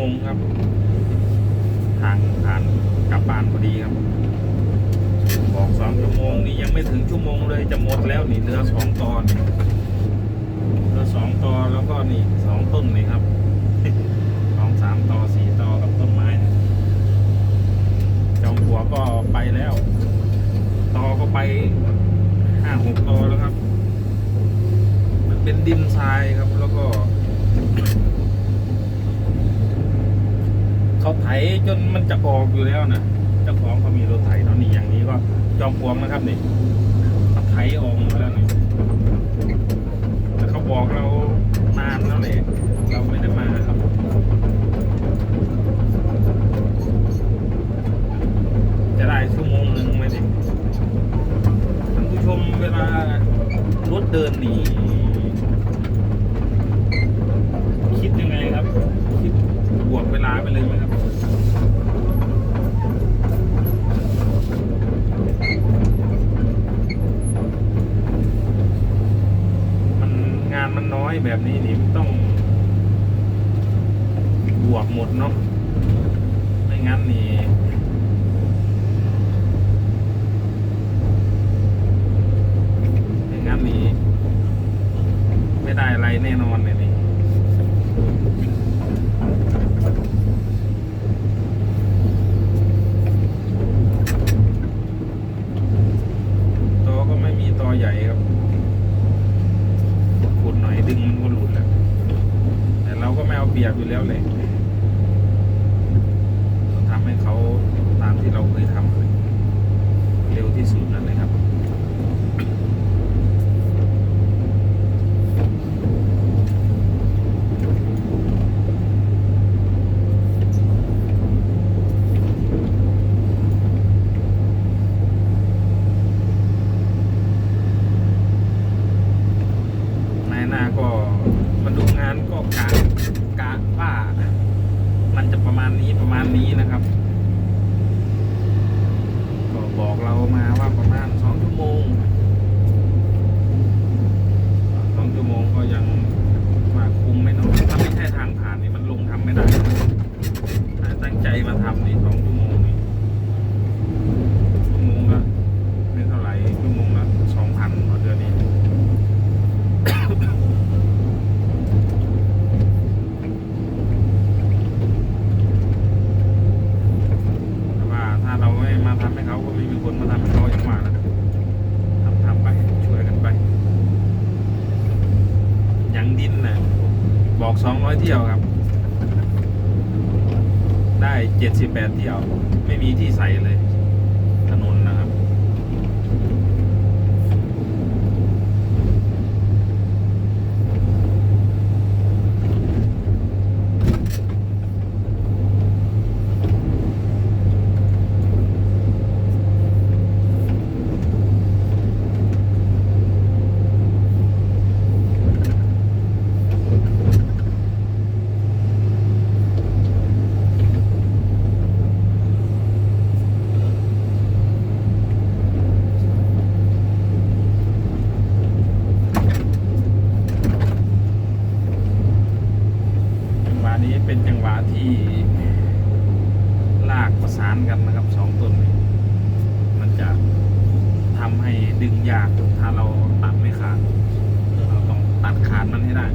โมงครับ ทางผ่านกลับบ้านพอดีครับ บอกสองชั่วโมงนี่ยังไม่ถึงชั่วโมงเลยจะหมดแล้วนี่เหลือสองตอนเหลือสองตอแล้วก็นี่สองต้นนี่ครับสองสามตอสี่ตอกับต้นไม้จอมหัวก็ไปแล้ว ตอก็ไปห้าหกตอแล้วครับ มันเป็นดินทรายครับแล้วก็ เขาไถจนมันจะออกอยู่แล้วนะเจ้าของเขามีรถไถเนาะนี่อย่างนี้ก็จอมพวงนะครับนี่เขาไถออกมาแล้วนี่แต่เขาบอกเรานานแล้วแหละเราไม่ได้มาครับจะได้ชั่วโมงหนึ่งไหมเนี่ยท่านผู้ชมเวลารถเดินหนีคิดยังไงครับ คิดบวกเวลาไปเลยไหมครับ มันงานมันน้ อยแบบนี้นี่มันต้อง บวกหมดเนาะไม่งั้นนี่ไม่งั้นนี่ไม่ได้อะไรแน่นอนเลยนี่ ตอก็ไม่มีตอใหญ่ครับขุดหน่อยดึงมันก็หลุดแล้ว แต่เราก็ไม่เอาเปรียบอยู่แล้วเลยต้องทำให้เขาตามที่เราเคยทำเลยเร็วที่สุดนั่นเลยครับ นายหน้าก็มาดูงานก็กะกะว่า มันจะประมาณนี้ประมาณนี้นะครับ ก็บอกเรามาว่าประมาณสองชั่วโมงสองชั่วโมงก็ยังว่าคุมไม่น้อยถ้าไม่ใช่ทางผ่านนี่มันลงทำไม่ได้ถ้าตั้งใจ มาทำนี่สองชั่วโมงนี่ชั่วโมงละไม่เท่าไหร่ชั่วโมงละสองพันต่อเดือนนี้ แต่ว่าถ้าเราไม่มาทำให้เขาก็ไม่มีคนมาทำให้เขาอย่างว่านะครับทำทำไปช่วยกันไป อย่างดินนะบอกสองร้อยเที่ยวครับ ได้เจ็ดสิบแปดเที่ยว ไม่มีที่ใส่เลย ถนนนะครับ จังหวะนี้เป็นจังหวะที่ลากประสานกันนะครับสองต้นนี้มันจะทำให้ ดึงยากถ้าเราตัดไม่ขาดเราต้องตัดขาดมันให้ได้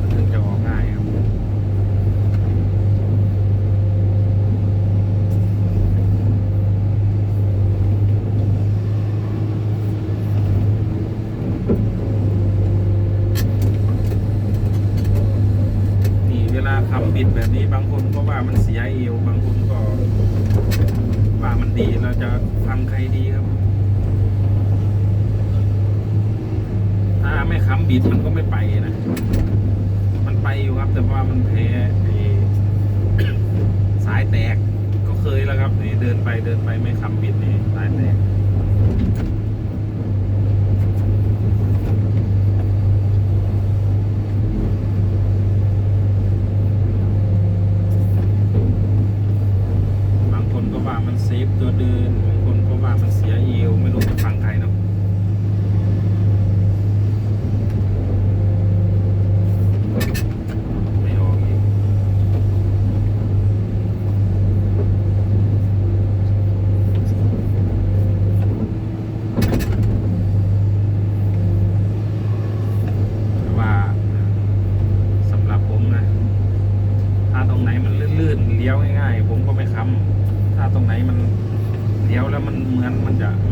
มันถึงจะออกง่ายครับ นี่เวลาคำบิดแบบนี้บางคนก็ว่ามันเสียเอว บางคนก็ว่ามันดีเราจะฟังใครดีครับ ถ้าไม่ค้ำบิดมันก็ไม่ไปนะ มันไปอยู่ครับ แต่ว่ามันแพ้ไอ้ สายแตกก็เคยแล้วครับนี่เดิน ไปเดินไปไม่ขับบิดนี่ตายแน่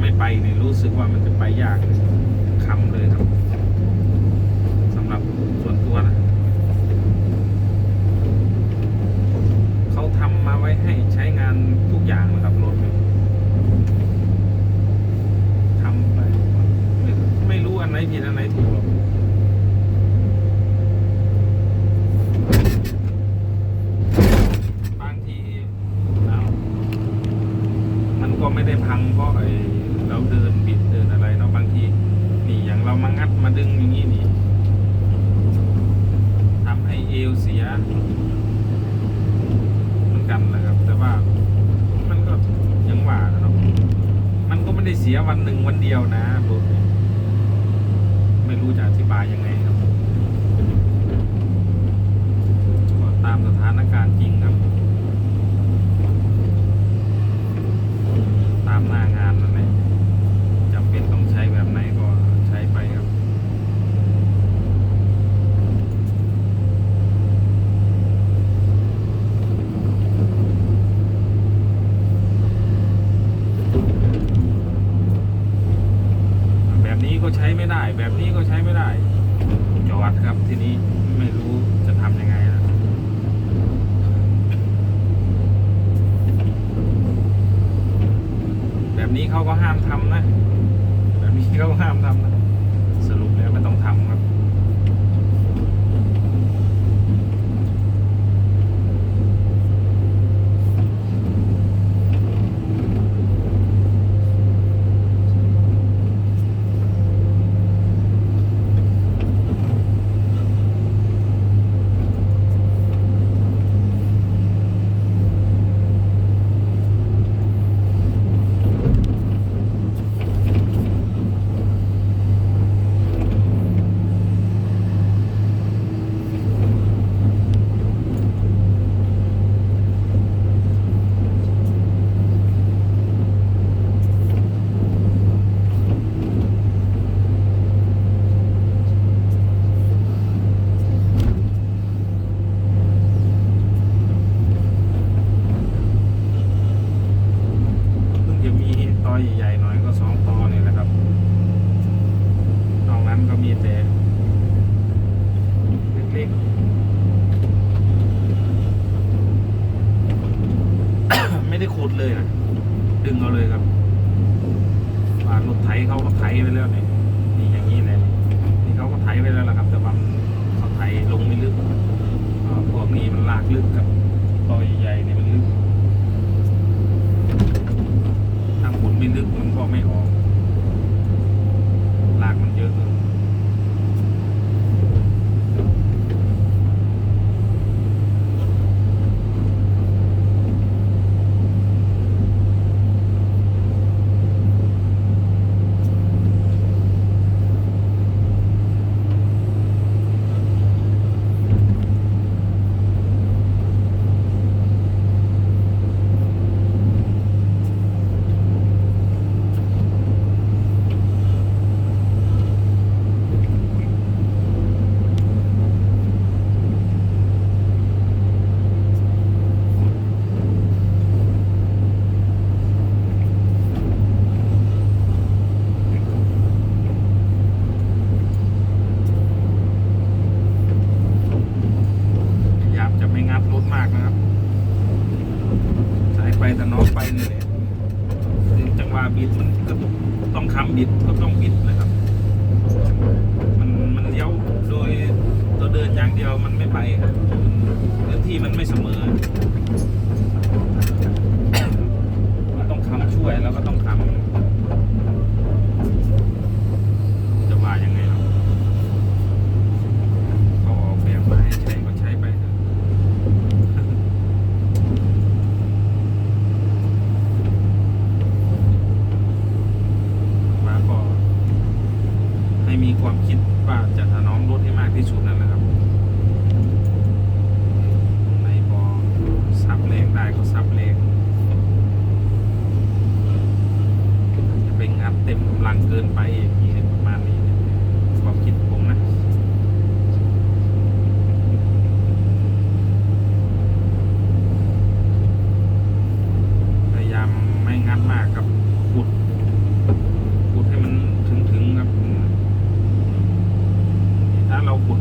ไม่ไปเนี่ยรู้สึกว่ามันจะไปยากคำเลยครับ สำหรับส่วนตัวนะ เขาทำมาไว้ให้ใช้งานทุกอย่างนะครับรถเนี่ยทำไปไม่ไม่รู้อันไหนผิดอันไหนถูกหรอกก็ไม่ได้พังเพราะไอ เราเดินบิดเดินอะไรเนาะบางทีนี่อย่างเรามางัดมาดึงอย่างนี้นี่ทำให้เอวเสียมันกันนะครับ แต่ว่ามันก็ยังหวาเนาะมันก็ไม่ได้เสียวันหนึ่งวันเดียวนะโบไม่รู้จะอธิบายยังไงครับตามสถานการณ์จริงครับ ใหญ่ๆหน่อยก็สองต่อ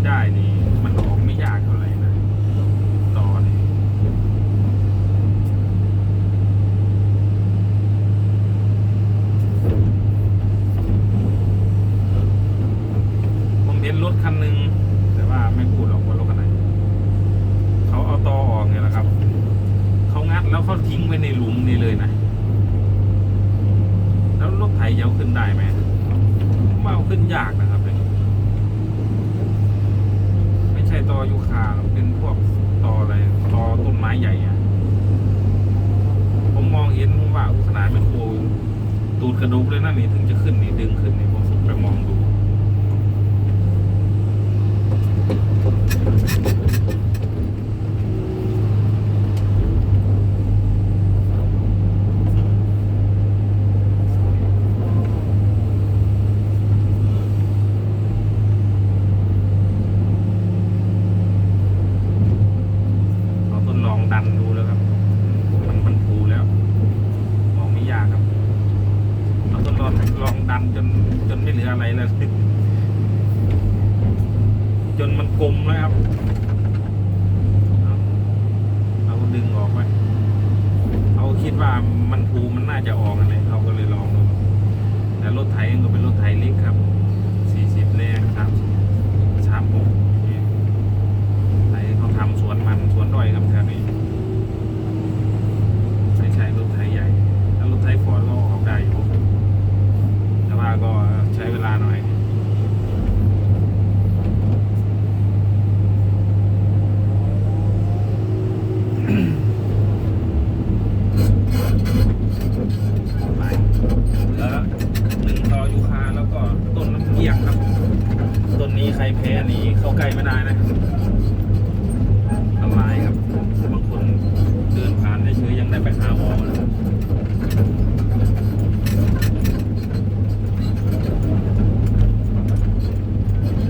ได้นี่มันออกไม่ยากเท่าไหร่ ระดูกเลยนะนี่ถึงจะขึ้นนี่ดึงขึ้นนี่ผมไปมองดู เราทดลองดันดูแล้วครับ มันมันพูแล้ว มองไม่ยากครับ เราทดลองลองดันจนจนไม่เหลืออะไรแล้ว จนมันกลมแล้วครับ เอาเอาดึงออกไปเอาคิด ว่ามันพูมันน่าจะออกอะไรเราก็เลยลองดูแต่รถไถก็เป็นรถไถเล็กครับสี่สิบแรงสามสามหกไถเขาทำสวนมันสวนด้อยครับแถวนี้ไม่ใช่รถไถใหญ่ถ้ารถไถฟอร์ดก็ออกได้อยู่แต่ว่าก็ใช้เวลาหน่อย ไปแล้วหนึ่งต่อยูคาแล้วก็ต้นน้ำเกียงครับ ต้นนี้ใครแพ้ นี่เข้าใกล้ไม่ได้นะอันตรายครับบางคนเดินผ่านได้เฉยยังได้ไปหาหมอเลย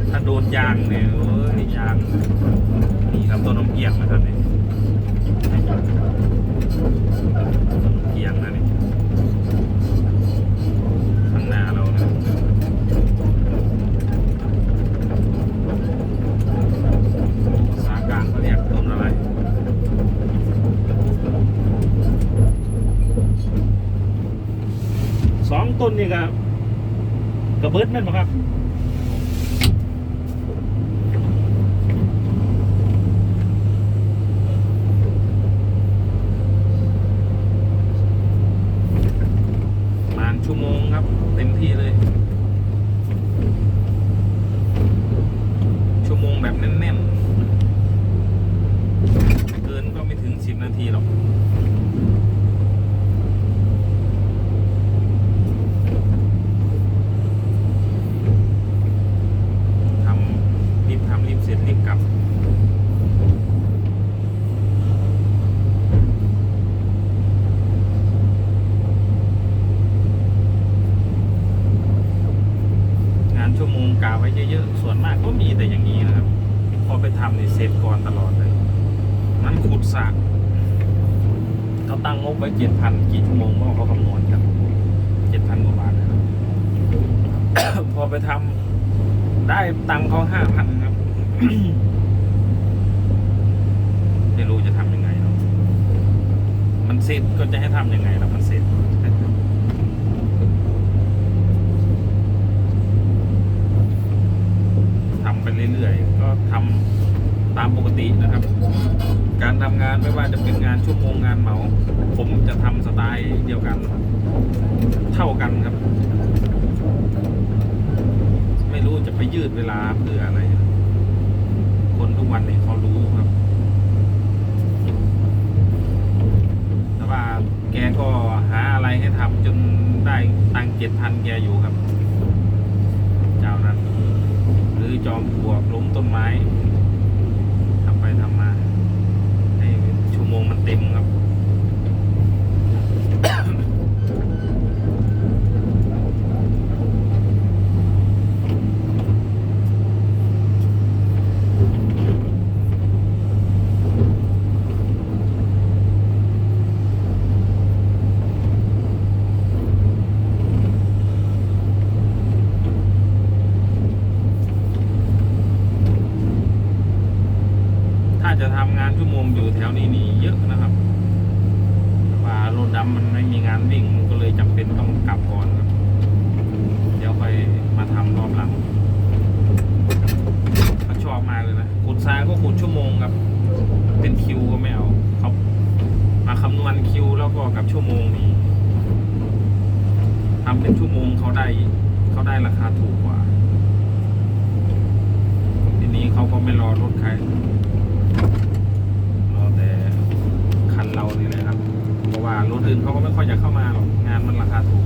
ถ้าโดนยางเนี่ยเอ้ยยางนี่ครับต้นน้ำเกียงนะครับเนี่ต้นน้ำเกียงนะนี่ข้ ต้นนี่ก็กระเบิดแม่นบ่ครับมาณชั่วโมงครับ เต็มที่เลย ชั่วโมงแบบแน่นๆไม่เกินก็ไม่ถึงสิบนาทีหรอก ทำรีบทำรีบเสร็จรีบกลับ งานชั่วโมงกาไว้เยอะๆ ส่วนมากก็มีแต่อย่างนี้นะครับ พอไปทำนี่เสร็จก่อนตลอดเลย นั้นขุด สระเขาตั้งงบไว้เจ็ดพันกี่ชั่วโมงก็เขาคำนวณกันเจ็ดพันกว่าบาทนะครับ พอไปทำได้ตังค์เขาห้าพันครับไม่รู้จะทำยังไงเนาะมันเสร็จก็จะให้ทำยังไงล่ะมันเสร็จทำไปเรื่อยๆ ก็ทำ ตามปกตินะครับ การทำงานไม่ว่าจะเป็นงานชั่วโมงงานเหมา ผมจะทำสไตล์เดียวกัน เท่ากันครับ ไม่รู้จะไปยืดเวลาเพื่ออะไร คนทุกวันนี้เขารู้ครับแต่ว่าแกก็หาอะไรให้ทำจนได้ตังเจ็ดพันแกอยู่ครับ เจ้านั้น หรือจอมปลวกล้มต้นไม้ทำไปทำมา ให้ชั่ว โมงมันเต็มครับ วันคิวแล้วก็กับชั่วโมงนี้ทำเป็นชั่วโมงเขาได้เขาได้ราคาถูกกว่า ทีนี้เขาก็ไม่รอรถใครรอแต่คันเรานี่แหละครับเพราะว่ารถอื่นเขาก็ไม่ค่อยจะเข้ามาหรอกงานมันราคาถูก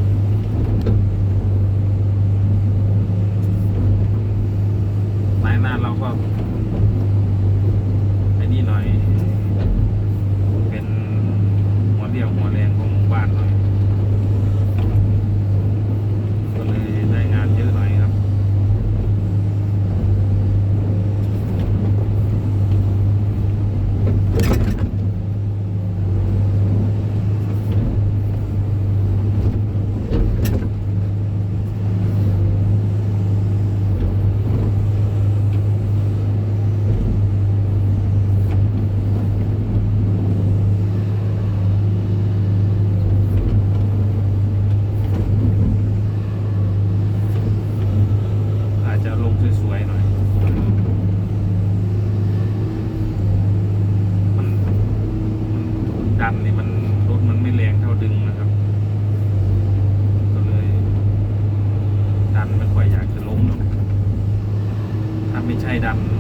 สายหน้าเราก็ไอ้นี่หน่อย เที่ยวหัวแรงของหมู่บ้านเรา made